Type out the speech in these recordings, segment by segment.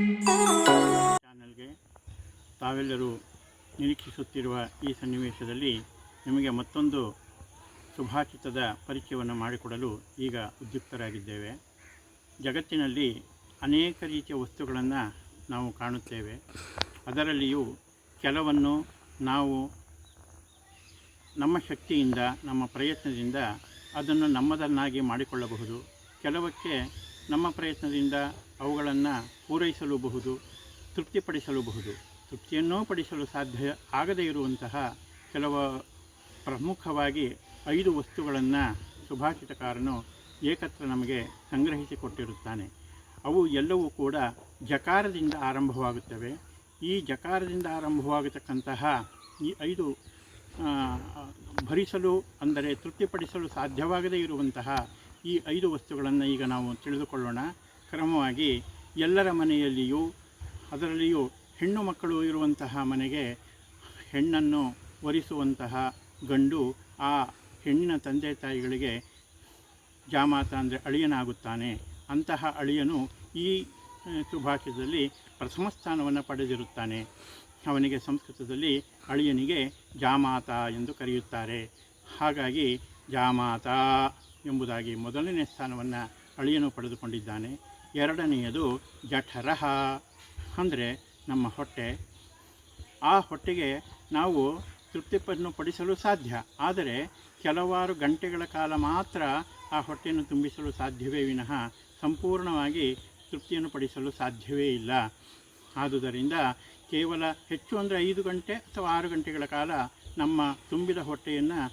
ಚಾನಲ್ಗೆ ತಾವೆಲ್ಲರೂ ನಿರೀಕ್ಷಿಸುತ್ತಿರುವ ಈ ಸನ್ನಿವೇಶದಲ್ಲಿ ನಿಮಗೆ ಮತ್ತೊಂದು ಶುಭಾಚಿತದ ಪರಿಚಯವನ್ನು ಮಾಡಿಕೊಡಲು ಈಗ ಉದ್ಯುಕ್ತರಾಗಿದ್ದೇವೆ. ಜಗತ್ತಿನಲ್ಲಿ ಅನೇಕ ರೀತಿಯ ವಸ್ತುಗಳನ್ನು ನಾವು ಕಾಣುತ್ತೇವೆ. ಅದರಲ್ಲಿಯೂ ಕೆಲವನ್ನು ನಾವು ನಮ್ಮ ಶಕ್ತಿಯಿಂದ, ನಮ್ಮ ಪ್ರಯತ್ನದಿಂದ ಅದನ್ನು ನಮ್ಮದನ್ನಾಗಿ ಮಾಡಿಕೊಳ್ಳಬಹುದು. ಕೆಲವಕ್ಕೆ ನಮ್ಮ ಪ್ರಯತ್ನದಿಂದ ಅವುಗಳನ್ನು ಪೂರೈಸಲೂಬಹುದು, ತೃಪ್ತಿಪಡಿಸಲೂಬಹುದು. ತೃಪ್ತಿಯನ್ನೂ ಪಡಿಸಲು ಸಾಧ್ಯ ಆಗದೇ ಇರುವಂತಹ ಕೆಲವು ಪ್ರಮುಖವಾಗಿ ಐದು ವಸ್ತುಗಳನ್ನು ಸುಭಾಷಿತಕಾರನು ಏಕತ್ರ ನಮಗೆ ಸಂಗ್ರಹಿಸಿಕೊಟ್ಟಿರುತ್ತಾನೆ ಅವು ಎಲ್ಲವೂ ಕೂಡ ಜಕಾರದಿಂದ ಆರಂಭವಾಗುತ್ತವೆ. ಈ ಜಕಾರದಿಂದ ಆರಂಭವಾಗತಕ್ಕಂತಹ ಈ ಐದು ಭರಿಸಲು ಅಂದರೆ ತೃಪ್ತಿಪಡಿಸಲು ಸಾಧ್ಯವಾಗದೇ ಇರುವಂತಹ ಈ ಐದು ವಸ್ತುಗಳನ್ನು ಈಗ ನಾವು ತಿಳಿದುಕೊಳ್ಳೋಣ. ಕ್ರಮವಾಗಿ ಎಲ್ಲರ ಮನೆಯಲ್ಲಿಯೂ, ಅದರಲ್ಲಿಯೂ ಹೆಣ್ಣು ಮಕ್ಕಳು ಇರುವಂತಹ ಮನೆಗೆ ಹೆಣ್ಣನ್ನು ವರಿಸುವಂತಹ ಗಂಡು ಆ ಹೆಣ್ಣಿನ ತಂದೆ ತಾಯಿಗಳಿಗೆ ಜಾಮಾತ ಅಂದರೆ ಅಳಿಯನಾಗುತ್ತಾನೆ. ಅಂತಹ ಅಳಿಯನು ಈ ಸುಭಾಷಿತದಲ್ಲಿ ಪ್ರಥಮ ಸ್ಥಾನವನ್ನು ಪಡೆದಿರುತ್ತಾನೆ. ಅವನಿಗೆ ಸಂಸ್ಕೃತದಲ್ಲಿ ಅಳಿಯನಿಗೆ ಜಾಮಾತ ಎಂದು ಕರೆಯುತ್ತಾರೆ. ಹಾಗಾಗಿ ಜಾಮಾತ ಎಂಬುದಾಗಿ ಮೊದಲನೇ ಸ್ಥಾನವನ್ನು ಅಳಿಯನು ಪಡೆದುಕೊಂಡಿದ್ದಾನೆ. ಎರಡನೆಯದು ಜಠರಹ. ಅಂದರೆ ನಮ್ಮ ಹೊಟ್ಟೆ. ಆ ಹೊಟ್ಟೆಗೆ ನಾವು ತೃಪ್ತಿಪನ್ನು ಪಡಿಸಲು ಸಾಧ್ಯ. ಆದರೆ ಕೆಲವಾರು ಗಂಟೆಗಳ ಕಾಲ ಮಾತ್ರ ಆ ಹೊಟ್ಟೆಯನ್ನು ತುಂಬಿಸಲು ಸಾಧ್ಯವೇ ವಿನಃ ಸಂಪೂರ್ಣವಾಗಿ ತೃಪ್ತಿಯನ್ನು ಪಡಿಸಲು ಸಾಧ್ಯವೇ ಇಲ್ಲ. ಆದುದರಿಂದ ಕೇವಲ ಹೆಚ್ಚು ಅಂದರೆ ಐದು ಗಂಟೆ ಅಥವಾ ಆರು ಗಂಟೆಗಳ ಕಾಲ ನಮ್ಮ ತುಂಬಿದ ಹೊಟ್ಟೆಯನ್ನು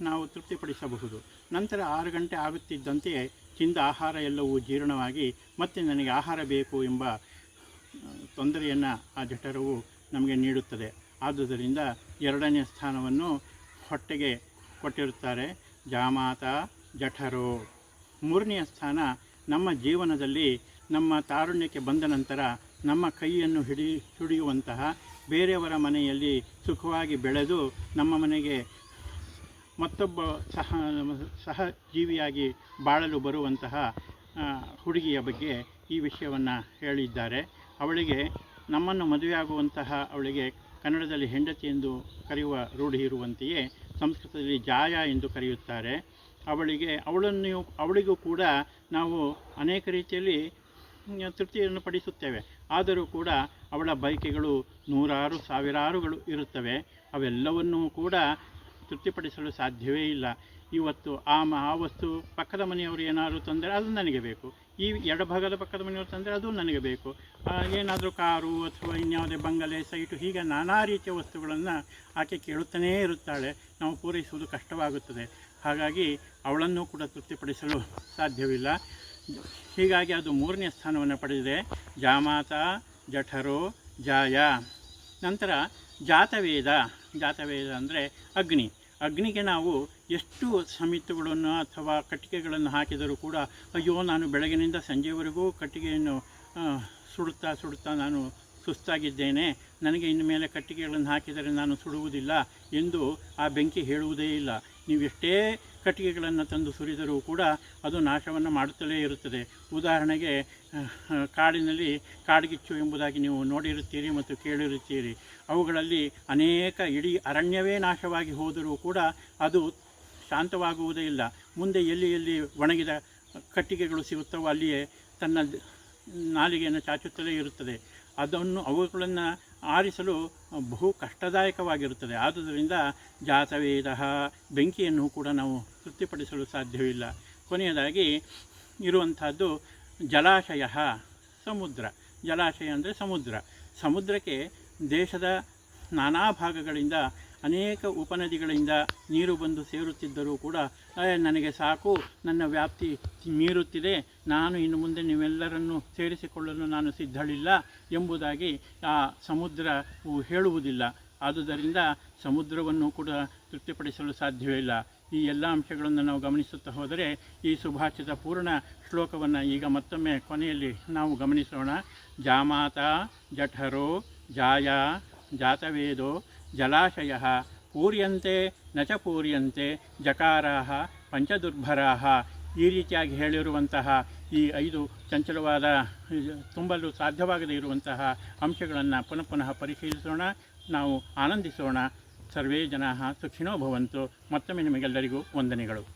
ನಾವು ತೃಪ್ತಿಪಡಿಸಬಹುದು. ನಂತರ ಆರು ಗಂಟೆ ಆಗುತ್ತಿದ್ದಂತೆಯೇ ತಿಂದ ಆಹಾರ ಎಲ್ಲವೂ ಜೀರ್ಣವಾಗಿ ಮತ್ತೆ ನನಗೆ ಆಹಾರ ಬೇಕು ಎಂಬ ತೊಂದರೆಯನ್ನು ಆ ಜಠರವು ನಮಗೆ ನೀಡುತ್ತದೆ. ಆದುದರಿಂದ ಎರಡನೇ ಸ್ಥಾನವನ್ನು ಹೊಟ್ಟೆಗೆ ಕೊಟ್ಟಿರುತ್ತಾರೆ ಜಾಮಾತ ಜಠರೋ. ಮೂರನೆಯ ಸ್ಥಾನ ನಮ್ಮ ಜೀವನದಲ್ಲಿ ನಮ್ಮ ತಾರುಣ್ಯಕ್ಕೆ ಬಂದ ನಂತರ ನಮ್ಮ ಕೈಯನ್ನು ಹಿಡಿ, ಹಿಡಿಯುವಂತಹ ಬೇರೆಯವರ ಮನೆಯಲ್ಲಿ ಸುಖವಾಗಿ ಬೆಳೆದು ನಮ್ಮ ಮನೆಗೆ ಮತ್ತೊಬ್ಬ ಸಹ ಸಹ ಜೀವಿಯಾಗಿ ಬಾಳಲು ಬರುವಂತಹ ಹುಡುಗಿಯ ಬಗ್ಗೆ ಈ ವಿಷಯವನ್ನು ಹೇಳಿದ್ದಾರೆ. ಅವಳಿಗೆ ನಮ್ಮನ್ನು ಮದುವೆಯಾಗುವಂತಹ ಅವಳಿಗೆ ಕನ್ನಡದಲ್ಲಿ ಹೆಂಡತಿ ಎಂದು ಕರೆಯುವ ರೂಢಿ ಇರುವಂತೆಯೇ ಸಂಸ್ಕೃತದಲ್ಲಿ ಜಾಯ ಎಂದು ಕರೆಯುತ್ತಾರೆ. ಅವಳಿಗೆ, ಅವಳನ್ನು, ಅವಳಿಗೂ ಕೂಡ ನಾವು ಅನೇಕ ರೀತಿಯಲ್ಲಿ ತೃಪ್ತಿಯನ್ನು ಪಡಿಸುತ್ತೇವೆ. ಆದರೂ ಕೂಡ ಅವಳ ಬಯಕೆಗಳು ನೂರಾರು, ಸಾವಿರಾರುಗಳು ಇರುತ್ತವೆ. ಅವೆಲ್ಲವನ್ನೂ ಕೂಡ ತೃಪ್ತಿಪಡಿಸಲು ಸಾಧ್ಯವೇ ಇಲ್ಲ. ಇವತ್ತು ಆ ಮಹಾ ವಸ್ತು ಪಕ್ಕದ ಮನೆಯವರು ಏನಾದರೂ ತಂದರೆ, ಅದು ನನಗೆ ಬೇಕು. ಈ ಎಡಭಾಗದ ಪಕ್ಕದ ಮನೆಯವರು ತಂದರೆ, ಅದು ನನಗೆ ಬೇಕು. ಏನಾದರೂ ಕಾರು ಅಥವಾ ಇನ್ಯಾವುದೇ ಬಂಗಲೆ, ಸೈಟು, ಹೀಗೆ ನಾನಾ ರೀತಿಯ ವಸ್ತುಗಳನ್ನು ಆಕೆ ಕೇಳುತ್ತಲೇ ಇರುತ್ತಾಳೆ. ನಾವು ಪೂರೈಸುವುದು ಕಷ್ಟವಾಗುತ್ತದೆ. ಹಾಗಾಗಿ ಅವಳನ್ನು ಕೂಡ ತೃಪ್ತಿಪಡಿಸಲು ಸಾಧ್ಯವಿಲ್ಲ. ಹೀಗಾಗಿ ಅದು ಮೂರನೇ ಸ್ಥಾನವನ್ನು ಪಡೆದಿದೆ. ಜಾಮಾತ ಜಠರೋ ಜಾಯ. ನಂತರ ಜಾತವೇದ. ಜಾತವೇದ ಅಂದರೆ ಅಗ್ನಿ. ಅಗ್ನಿಗೆ ನಾವು ಎಷ್ಟು ಸಮಿತಿಗಳನ್ನು ಅಥವಾ ಕಟ್ಟಿಗೆಗಳನ್ನು ಹಾಕಿದರೂ ಕೂಡ, ಅಯ್ಯೋ, ನಾನು ಬೆಳಗಿನಿಂದ ಸಂಜೆವರೆಗೂ ಕಟ್ಟಿಗೆಯನ್ನು ಸುಡುತ್ತಾ ಸುಡುತ್ತಾ ನಾನು ಸುಸ್ತಾಗಿದ್ದೇನೆ. ನನಗೆ ಇನ್ನು ಮೇಲೆ ಕಟ್ಟಿಗೆಗಳನ್ನು ಹಾಕಿದರೆ ನಾನು ಸುಡುವುದಿಲ್ಲ ಎಂದು ಆ ಬೆಂಕಿ ಹೇಳುವುದೇ ಇಲ್ಲ. ನೀವು ಎಷ್ಟೇ ಕಟ್ಟಿಗೆಗಳನ್ನು ತಂದು ಸುರಿದರೂ ಕೂಡ ಅದು ನಾಶವನ್ನು ಮಾಡುತ್ತಲೇ ಇರುತ್ತದೆ. ಉದಾಹರಣೆಗೆ ಕಾಡಿನಲ್ಲಿ ಕಾಡ್ಗಿಚ್ಚು ಎಂಬುದಾಗಿ ನೀವು ನೋಡಿರುತ್ತೀರಿ ಮತ್ತು ಕೇಳಿರುತ್ತೀರಿ. ಅವುಗಳಲ್ಲಿ ಅನೇಕ ಇಡೀ ಅರಣ್ಯವೇ ನಾಶವಾಗಿ ಹೋದರೂ ಕೂಡ ಅದು ಶಾಂತವಾಗುವುದೇ ಇಲ್ಲ. ಮುಂದೆ ಎಲ್ಲಿ ಎಲ್ಲಿ ಒಣಗಿದ ಕಟ್ಟಿಗೆಗಳು ಸಿಗುತ್ತವೋ ಅಲ್ಲಿಯೇ ತನ್ನ ನಾಲಿಗೆಯನ್ನು ಚಾಚುತ್ತಲೇ ಇರುತ್ತದೆ. ಅದನ್ನು ಅವುಗಳನ್ನು ಆರಿಸಲು ಬಹು ಕಷ್ಟದಾಯಕವಾಗಿರುತ್ತದೆ. ಆದುದರಿಂದ ಜಾತವೇದ ಬೆಂಕಿಯನ್ನು ಕೂಡ ನಾವು ತೃಪ್ತಿಪಡಿಸಲು ಸಾಧ್ಯವಿಲ್ಲ. ಕೊನೆಯದಾಗಿ ಇರುವಂಥದ್ದು ಜಲಾಶಯ ಸಮುದ್ರ. ಜಲಾಶಯ ಅಂದರೆ ಸಮುದ್ರ. ಸಮುದ್ರಕ್ಕೆ ದೇಶದ ನಾನಾ ಭಾಗಗಳಿಂದ ಅನೇಕ ಉಪನದಿಗಳಿಂದ ನೀರು ಬಂದು ಸೇರುತ್ತಿದ್ದರೂ ಕೂಡ "ಏ, ನನಗೆ ಸಾಕು ನನ್ನ ವ್ಯಾಪ್ತಿ ಮೀರುತ್ತಿದೆ ನಾನು ಇನ್ನು ಮುಂದೆ ನೀವೆಲ್ಲರನ್ನು ಸೇರಿಸಿಕೊಳ್ಳಲು ನಾನು ಸಿದ್ಧಳಿಲ್ಲ ಎಂಬುದಾಗಿ ಆ ಸಮುದ್ರವು ಹೇಳುವುದಿಲ್ಲ. ಆದುದರಿಂದ ಸಮುದ್ರವನ್ನು ಕೂಡ ತೃಪ್ತಿಪಡಿಸಲು ಸಾಧ್ಯವೇ ಇಲ್ಲ. ಈ ಎಲ್ಲ ಅಂಶಗಳನ್ನು ನಾವು ಗಮನಿಸುತ್ತಾ ಹೋದರೆ ಈ ಸುಭಾಷಿತ ಪೂರ್ಣ ಶ್ಲೋಕವನ್ನು ಈಗ ಮತ್ತೊಮ್ಮೆ ಕೊನೆಯಲ್ಲಿ ನಾವು ಗಮನಿಸೋಣ. ಜಾಮಾತ ಜಠರೋ ಜಾಯ ಜಾತವೇದೋ ಜಲಾಶಯ ಪೂರ್ಯಂತೆ ನಚ ಪೂರ್ಯಂತೆ ಜಕಾರಾಹ ಪಂಚದುರ್ಭರಾಹ ಈ ರೀತಿಯಾಗಿ ಹೇಳಿರುವಂತಹ ಈ ಐದು ಚಂಚಲವಾದ ತುಂಬಲು ಸಾಧ್ಯವಾಗದೇ ಇರುವಂತಹ ಅಂಶಗಳನ್ನು ಪುನಃ ಪುನಃ ಪರಿಶೀಲಿಸೋಣ. ನಾವು ಆನಂದಿಸೋಣ. ಸರ್ವೇ ಜನ ಸುಖಿನೋ ಭವಂತು. ಮತ್ತೊಮ್ಮೆ ನಿಮಗೆಲ್ಲರಿಗೂ ವಂದನೆಗಳು.